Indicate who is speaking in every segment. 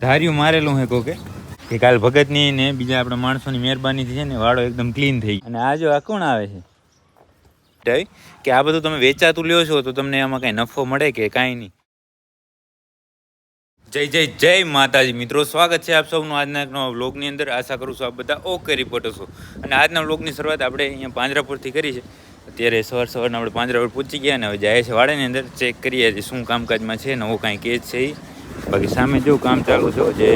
Speaker 1: ધાર્યું મારેલું હે કોકે? કે કાલ ભગતની ને બીજા આપણા માણસોની મહેરબાનીથી છે ને વાળો એકદમ ક્લીન થઈ અને આ જો આ કોણ આવે છે? કે આ બધું તમે વેચાતું લ્યો છો તો તમને આમાં કાંઈ નફો મળે કે કાંઈ નહીં? જય જય જય માતાજી. મિત્રો, સ્વાગત છે આપ સૌનું આજના એક નવા બ્લોગની અંદર. આશા કરું છું આપ બધા ઓકે રિપોર્ટર છો. અને આજના બ્લોગની શરૂઆત આપણે અહીંયા પાંજરાપુરથી કરી છે. અત્યારે સવાર સવારના આપણે પાંજરાપુર પહોંચી ગયા ને હવે જાય છે વાડાની અંદર. ચેક કરીએ છીએ શું કામકાજમાં છે, નવો કાંઈ કેસ છે. બાકી સામે જેવું કામ ચાલુ છે જે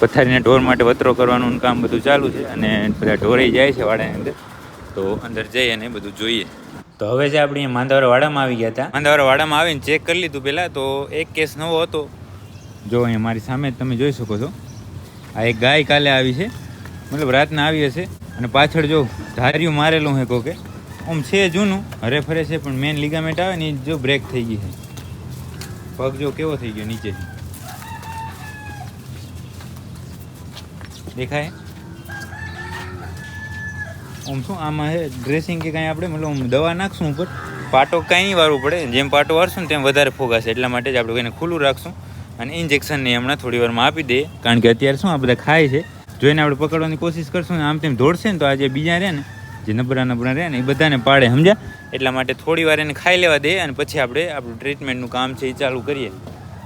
Speaker 1: પથારીને ઢોર માટે વતરો કરવાનું કામ બધું ચાલુ છે અને બધા ઢોરાઈ જાય છે વાડાની અંદર તો અંદર જઈ અને બધું જોઈએ. તો હવે જે આપણે માંદાવર વાડામાં આવી ગયા હતા? માંદાવર વાડામાં આવીને ચેક કરી લીધું પહેલાં તો એક કેસ નવો હતો. જો અહીંયા મારી સામે જ તમે જોઈ શકો છો. આ એક ગાય કાલે આવી છે. મતલબ રાતના આવી હશે. અને પાછળ જો ધાર્યું મારેલું હે કોકે આમ છે જૂનું હરે ફરે છે પણ મેન લિગામેન્ટ આવે ને જો બ્રેક થઈ ગઈ છે. પગ જો કેવો થઈ ગયો નીચેથી? દેખાય? આમ શું આમાં હે? ડ્રેસિંગ કે કાંઈ આપણે? મતલબ આમ દવા નાખશું ઉપર? પાટો કાંઈ નહીં વારવું પડે. જેમ પાટો વારશું ને તેમ વધારે ફોગાશે. એટલા માટે જ આપણે એને ખુલ્લું રાખશું અને ઇન્જેક્શનને હમણાં થોડી વારમાં આપી દઈએ કારણ કે અત્યારે શું આ બધા ખાય છે. જોઈને આપણે પકડવાની કોશિશ કરશું ને આમ તેમ દોડશે ને તો આ જે બીજા રહે ને, જે નબળા નબળા રહે ને, એ બધાને પાડે, સમજ્યા? એટલા માટે થોડી વાર એને ખાઈ લેવા દે અને પછી આપણે આપણું ટ્રીટમેન્ટનું કામ છે એ ચાલુ કરીએ.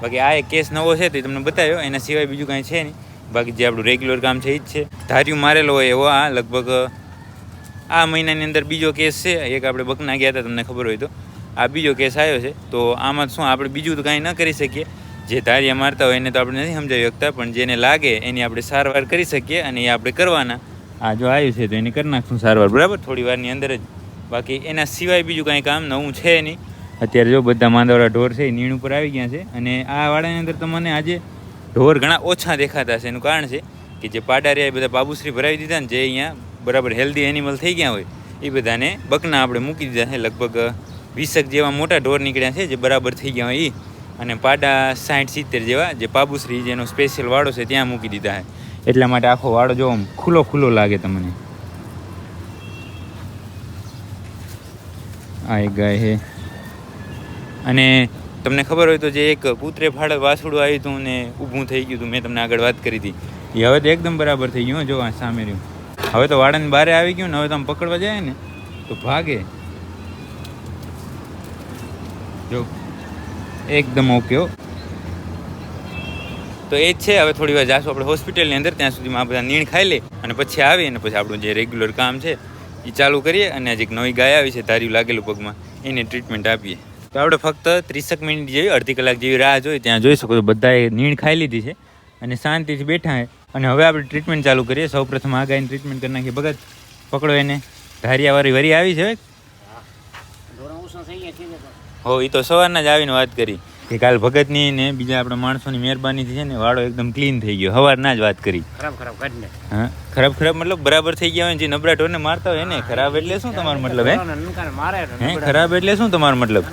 Speaker 1: બાકી આ એક કેસ નવો છે તે તમને બતાવ્યો. એના સિવાય બીજું કાંઈ છે નહીં. બાકી જે આપણું રેગ્યુલર કામ છે એ જ છે. ધાર્યું મારેલો હોય એવો આ લગભગ, આ મહિનાની અંદર બીજો કેસ છે. એક આપણે બકના ગયા હતા, તમને ખબર હોય તો. આ બીજો કેસ આવ્યો છે. તો આમાં શું, આપણે બીજું તો કાંઈ ન કરી શકીએ. જે ધારિયા મારતા હોય એને તો આપણે નથી સમજાવી શકતા, પણ જેને લાગે એની આપણે સારવાર કરી શકીએ અને એ આપણે કરવાના. આ જો આવ્યું છે તો એને કરી નાખશું સારવાર, બરાબર? થોડી વારની અંદર જ. બાકી એના સિવાય બીજું કાંઈ કામ નવું છે નહીં. અત્યારે જો બધા માંદવાળા ઢોર છે, એ નીણ ઉપર આવી ગયા છે. અને આ વાળાની અંદર તમને આજે ઢોર ઘણા ઓછા દેખાતા છે. એનું કારણ છે કે જે પાડા રહ્યા એ બધા બાબુશ્રી ભરાવી દીધા ને જે અહીંયા બરાબર હેલ્ધી એનિમલ થઈ ગયા હોય, એ બધાને બકના આપણે મૂકી દીધા છે. લગભગ વીસક જેવા મોટા ઢોર નીકળ્યા છે જે બરાબર થઈ ગયા હોય એ. અને પાડા સાઠ, સિત્તેર જેવા જે પાબુશ્રી જેનો સ્પેશિયલ વાડો છે ત્યાં મૂકી દીધા છે. એટલા માટે આખો વાડો જો આમ ખુલ્લો ખુલ્લો લાગે તમને. આ ગાય છે. અને તમને ખબર હોય તો જે એક કૂતરે ફાળે વાસુડું આવ્યું હતું ને ઊભું થઈ ગયું હતું મેં તમને આગળ વાત કરી હતી એ હવે તો એકદમ બરાબર થઈ ગયું જો આ સામે રહ્યું. હવે તો વાડાની બારે આવી ગયું ને, હવે તો પકડવા જાય ને, તો ભાગે. જો, એકદમ ઓકે તો એ જ છે, હવે થોડી વાર જાશું આપણે હોસ્પિટલની અંદર, ત્યાં સુધીમાં આ બધા નીણ ખાઈ લે અને પછી આવી અને પછી આપણું જે રેગ્યુલર કામ છે એ ચાલુ કરીએ અને આજે એક નવી ગાય આવી છે, ધાર્યું લાગેલું પગમાં, એને ટ્રીટમેન્ટ આપીએ. તો આપણે ફક્ત ત્રીસક મિનિટ જેવી અડધી કલાક જેવી રાહ જોઈ ત્યાં જોઈ શકો છો. બધાએ નીણ ખાઈ લીધી છે અને શાંતિથી બેઠા અને હવે આપણે ટ્રીટમેન્ટ ચાલુ કરીએ. સૌ પ્રથમ આ ગાયની ટ્રીટમેન્ટ કરી નાખીએ. ભગત પકડો એને. ધારિયાવાળી વરી આવી છે. હો. એ તો સવારના જ આવીને વાત કરી. કે કાલ ભગતની ને બીજા આપણા માણસોની મહેરબાનીથી છે ને વાળો એકદમ ક્લીન થઈ ગયો. હવારના જ વાત કરી.
Speaker 2: ખરાબ ખરાબ કાઢી નાખ.
Speaker 1: હા? ખરાબ ખરાબ મતલબ બરાબર થઈ ગયા હોય ને જે નબળા ઢોરને મારતા હોય ને ખરાબ એટલે શું તમારો મતલબ હે? હે ખરાબ એટલે શું તમારો મતલબ.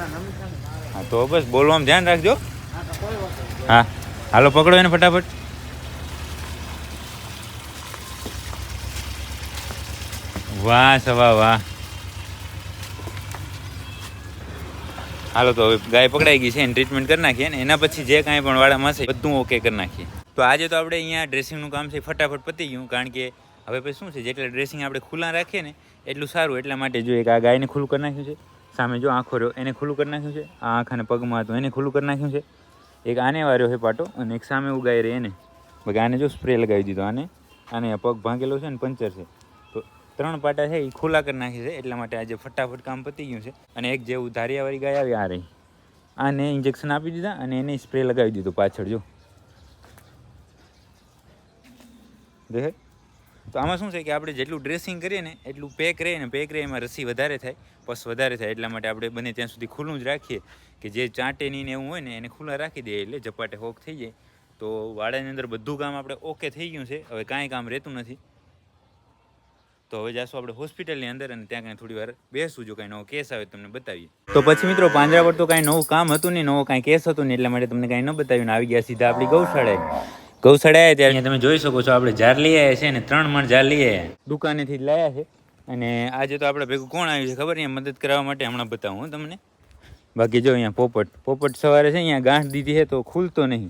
Speaker 1: હા તો બસ બોલવામાં ધ્યાન રાખજો. હા હાલો પકડો એને ફટાફટ. વાહ સવા વાહ. હાલો તો હવે ગાય પકડાઈ ગઈ છે, એને ટ્રીટમેન્ટ કરી નાખીએ ને એના પછી જે કાંઈ પણ વાળા છે બધું ઓકે કરી નાખીએ. તો આજે તો આપણે અહીંયા ડ્રેસિંગનું કામ છે, ફટાફટ પતી ગયું, કારણ કે હવે પછી શું છે, જેટલા ડ્રેસિંગ આપણે ખુલ્લા રાખીએ ને એટલું સારું, એટલા માટે જો એક આ ગાયને ખુલ્લું કરી નાખ્યું છે, સામે જો આંખો રહ્યો, એને ખુલ્લું કરી નાખ્યું છે, આ આંખાને પગમાં હતું એને ખુલ્લું કરી નાખ્યું છે, એક આને વાર્યો છે પાટો અને એક સામે ઉગાઈ રહી એને. બાકી આને જો સ્પ્રે લગાવી દીધો આને આને પગ ભાંગેલો છે ને પંચર છે. ત્રણ પાટા છે એ ખુલ્લા કરી નાખી છે, એટલા માટે આજે ફટાફટ કામ પતી ગયું છે. અને એક જેવું ધારિયાવાળી ગાય આવી, આ રહી. આને ઇન્જેક્શન આપી દીધા અને એને સ્પ્રે લગાવી દીધો પાછળ, જો. દેખાય તો આમાં શું છે કે આપણે જેટલું ડ્રેસિંગ કરીએ ને, એટલું પેક રહે ને પેક રહે એમાં રસી વધારે થાય, પસ વધારે થાય, એટલા માટે આપણે બને ત્યાં સુધી ખુલ્લું જ રાખીએ કે જે ચાંટેની ને એવું હોય ને, એને ખુલ્લા રાખી દઈએ એટલે ઝપાટે હોક થઈ જાય. તો વાડાની અંદર બધું કામ આપણે ઓકે થઈ ગયું છે, હવે કાંઈ કામ રહેતું નથી. તો હવે જાશું આપણે હોસ્પિટલની અંદર અને ત્યાં કાંઈ થોડી વાર બેસું જો કાંઈ નવો કેસ આવે તમને બતાવીએ. તો પછી મિત્રો પાંજરા પર તો કાંઈ નવું કામ હતું નહીં, નવો કાંઈ કેસ હતું નહીં, એટલા માટે તમને કાંઈ ન બતાવ્યું આવી ગયા સીધા આપણી ગૌશાળાએ. ગૌશાળા આવ્યા ત્યારે તમે જોઈ શકો છો આપણે જાર લઈ આવ્યા છે ને ત્રણ મણ જાર લઈ આવ્યા. દુકાનેથી જ લાયા છે. અને આજે તો આપણે ભેગું કોણ આવ્યું છે ખબર અહીંયા મદદ કરવા માટે હમણાં બતાવું હું તમને. બાકી જો અહીંયા પોપટ પોપટ સવારે છે અહીંયા ગાંઠ દીધી છે તો ખુલતો નહીં.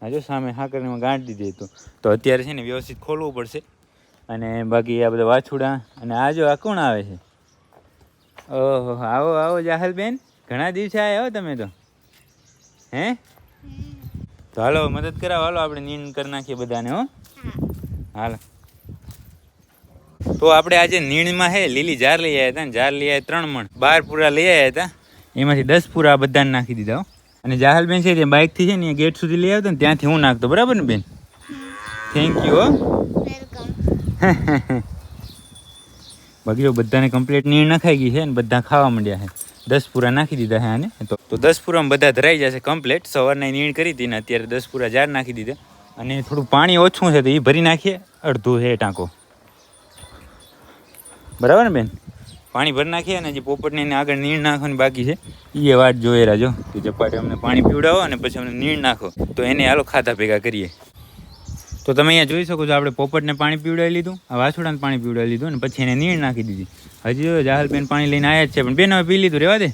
Speaker 1: હા જો સામે હાકરમાં ગાંઠ દીધી તો. તો અત્યારે છે ને વ્યવસ્થિત ખોલવું પડશે. અને બાકી આ બધા વાછુડા. અને આ જો આ કોણ આવે છે? ઓહો આવો આવો જાહલબેન ઘણા દિવસે આવ્યા હો તમે તો. હે? તો હાલો મદદ કરાવો. હાલો આપણે નીંદ કરી નાખીએ બધાને હો. હાલો. તો આપણે આજે નીણમાં હે લીલી જાર લઈ આવ્યા હતા ને જાર લઈ આવ્યા ત્રણ મણ. બાર પૂરા લઈ આવ્યા હતા. એમાંથી દસ પૂરા બધાને નાખી દીધા હો. અને જાહલબેન છે તે બાઇકથી છે ને એ ગેટ સુધી લઈ આવતો ને ત્યાંથી હું નાખતો. બરાબર ને બેન? થેન્ક યુ હો. બાકી જો બધાને કમ્પ્લીટ નીર નખાઈ ગઈ છે ને બધા ખાવા માંડ્યા છે. દસ પૂરા નાખી દીધા છે આને. તો તો દસ પૂરામાં બધા ધરાઈ જશે કમ્પ્લીટ સવારના નીણ કરી હતી ને અત્યારે દસ પૂરા જાર નાખી દીધા. અને થોડું પાણી ઓછું છે તો એ ભરી નાખીએ. અડધું છે ટાંકો. બરાબર ને બેન? પાણી ભરી નાખીએ અને જે પોપટને એને આગળ નીણ નાખવાની બાકી છે એ વાત જોઈ રાજો કે ચપાટી અમને પાણી પીવડાવો અને પછી અમને નીણ નાખો. તો એને હાલો ખાધા ભેગા કરીએ. તો તમે અહીંયા જોઈ શકો છો, આપણે પોપટને પાણી પીવડાવી લીધું, આ વાછોડાને પાણી પીવડાવી લીધું અને પછી એને નીણ નાખી દીધી. હજી જો જાહલબેન પાણી લઈને આવ્યા જ છે, પણ બેન હવે પી લીધું, રેવા દે.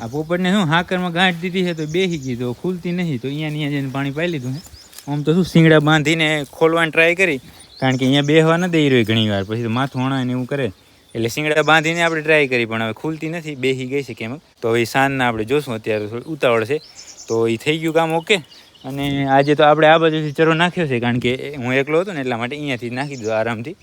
Speaker 1: આ પોપટને શું, હાકરમાં ગાંઠ દીધી છે, તો બેસી ગઈ, તો ખુલતી નહીં, તો અહીંયા અહીંયા જઈને પાણી પાઈ લીધું છે. આમ તો શું, શીંગડા બાંધીને ખોલવાની ટ્રાય કરી, કારણ કે અહીંયા બેહવા ન દઈ રહ્યો ઘણી વાર પછી તો માથું હણા એવું કરે. એટલે શિંગડા બાંધીને આપણે ટ્રાય કરી, પણ હવે ખુલતી નથી બેસી ગઈ છે કેમ? તો હવે સાંજના આપણે જોશું, અત્યારે થોડી ઉતાવળ છે. તો એ થઈ ગયું કામ ઓકે અને આજે તો આપણે આ બાજુથી ચરો નાખ્યો છે, કારણ કે હું એકલો હતો ને એટલા માટે અહીંયાથી નાખી દીધો આરામથી.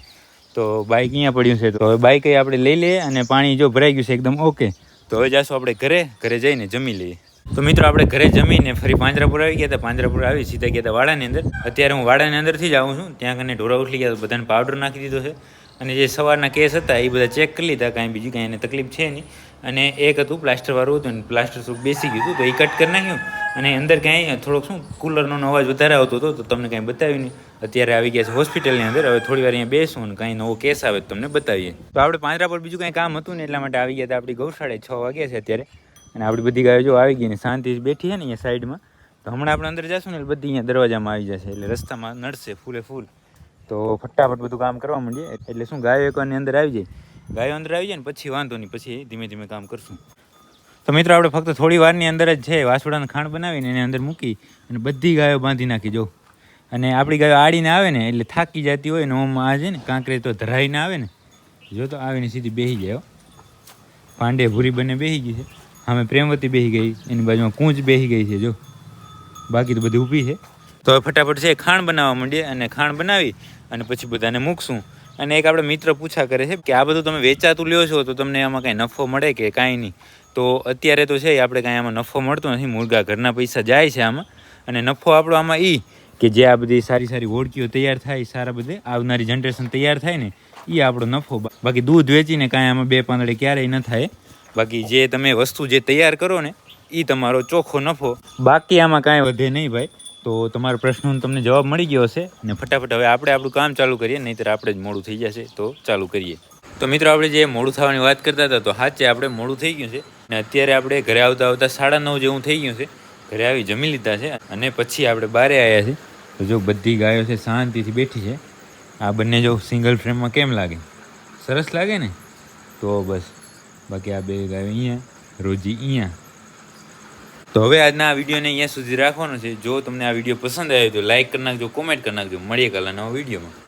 Speaker 1: તો બાઇક અહીંયા પડ્યું છે, તો હવે બાઇક આપણે લઈ લઈએ અને પાણી જો ભરાઈ ગયું છે એકદમ ઓકે તો હવે જાશું આપણે ઘરે ઘરે જઈને જમી લઈએ. તો મિત્રો, આપણે ઘરે જમીને ફરી પાંજરાપુર આવી ગયા હતા. પાંજરાપુર આવી સીધા ગયા હતા વાડાની અંદર. અત્યારે હું વાડાની અંદરથી જ આવું છું. ત્યાં કને ઢોરા ઉઠલી ગયા બધાને પાવડર નાખી દીધો છે. અને જે સવારના કેસ હતા, એ બધા ચેક કરી લીધા, કાંઈ બીજી કાંઈ એને તકલીફ છે નહીં. અને એક હતું પ્લાસ્ટરવાળું હતું ને પ્લાસ્ટર શું બેસી ગયું હતું, તો એ કટ કરી નાખ્યું. અને અંદર કાંઈ થોડોક શું કુલરનો અવાજ વધારે આવતો હતો, તો તમને કાંઈ બતાવ્યું નહીં. અત્યારે આવી ગયા છે હોસ્પિટલની અંદર, હવે થોડી વાર અહીંયા બેસું અને કાંઈ નવો કેસ આવે તો તમને બતાવીએ. તો આપણે પાંદરા પર બીજું કાંઈ કામ હતું ને, એટલા માટે આવી ગયા હતા આપણી ગૌશાળે, છ વાગ્યા છે અત્યારે. અને આપણી બધી ગાયો જો આવી ગઈ ને, શાંતિથી બેઠી છે ને અહીંયા સાઈડમાં તો હમણાં આપણે અંદર જશું ને બધી અહીંયા દરવાજામાં આવી જશે, એટલે રસ્તામાં નડશે ફૂલે ફૂલ. તો ફટાફટ બધું કામ કરવા માંડીએ. એટલે શું, ગાયો એકવાની અંદર આવી જાય? ગાયો અંદર આવી જાય ને, પછી વાંધો નહીં, પછી ધીમે ધીમે કામ કરશું. તો મિત્રો, આપણે ફક્ત થોડી વારની અંદર જ છે. વાસોડાનું ખાંડ બનાવીને એની અંદર મૂકી અને બધી ગાયો બાંધી નાખી, જો. અને આપણી ગાયો આડીને આવે ને, એટલે થાકી જતી હોય ને, ઓમ આ છે ને, કાંકરે તો ધરાઈને આવે ને, જો તો આવીને સીધી બેસી જાય પાંડે ભૂરી બંને બેસી ગઈ છે. અમે પ્રેમવતી બેસી ગઈ, એની બાજુમાં કૂંચ બેસી ગઈ છે, જો. બાકી તો બધી ઊભી છે. તો ફટાફટ છે ખાણ બનાવવા માંડીએ અને ખાણ બનાવી અને પછી બધાને મૂકશું. અને એક આપણે મિત્ર પૂછા કરે છે કે આ બધું તમે વેચાતું લ્યો છો તો તમને આમાં કાંઈ નફો મળે કે કાંઈ નહીં? તો અત્યારે તો છે આપણે કાંઈ આમાં નફો મળતો નથી, મુર્ગા ઘરના પૈસા જાય છે આમાં. અને નફો આપણો આમાં એ કે જે આ બધી સારી સારી ઓળખીઓ તૈયાર થાય, સારા બધે આવનારી જનરેશન તૈયાર થાય ને એ આપણો નફો બાકી દૂધ વેચીને કાંઈ આમાં બે પાંદડે ક્યારેય ન થાય. બાકી જે તમે વસ્તુ જે તૈયાર કરો ને એ તમારો ચોખ્ખો નફો. બાકી આમાં કાંઈ વધે નહીં ભાઈ. તો તમારા પ્રશ્નોનો તમને જવાબ મળી ગયો હશે અને ફટાફટ હવે આપણે આપણું કામ ચાલુ કરીએ, નહીંતર આપણે જ મોડું થઈ જશે, તો ચાલુ કરીએ. તો મિત્રો, આપણે જે મોડું થવાની વાત કરતા હતા, તો સાચે આપણે મોડું થઈ ગયું છે અને અત્યારે આપણે ઘરે આવતા આવતા સાડા નવ જેવું થઈ ગયું છે. ઘરે આવી જમી લીધા છે અને પછી આપણે બારે આવ્યા છે તો જો બધી ગાયો છે શાંતિથી બેઠી છે. આ બંને જો સિંગલ ફ્રેમમાં કેમ લાગે? સરસ લાગે ને? તો બસ, બાકી આ બે ગાયો અહીંયા, રોજી અહીંયા. તો હવે આજના આ વિડીયોને અહીંયા સુધી રાખવાનો છે. જો તમને આ વીડિયો પસંદ આવ્યો તો લાઇક કરી નાખજો કોમેન્ટ કરી નાખજો. મળીએ કાલના નવા વિડીયોમાં.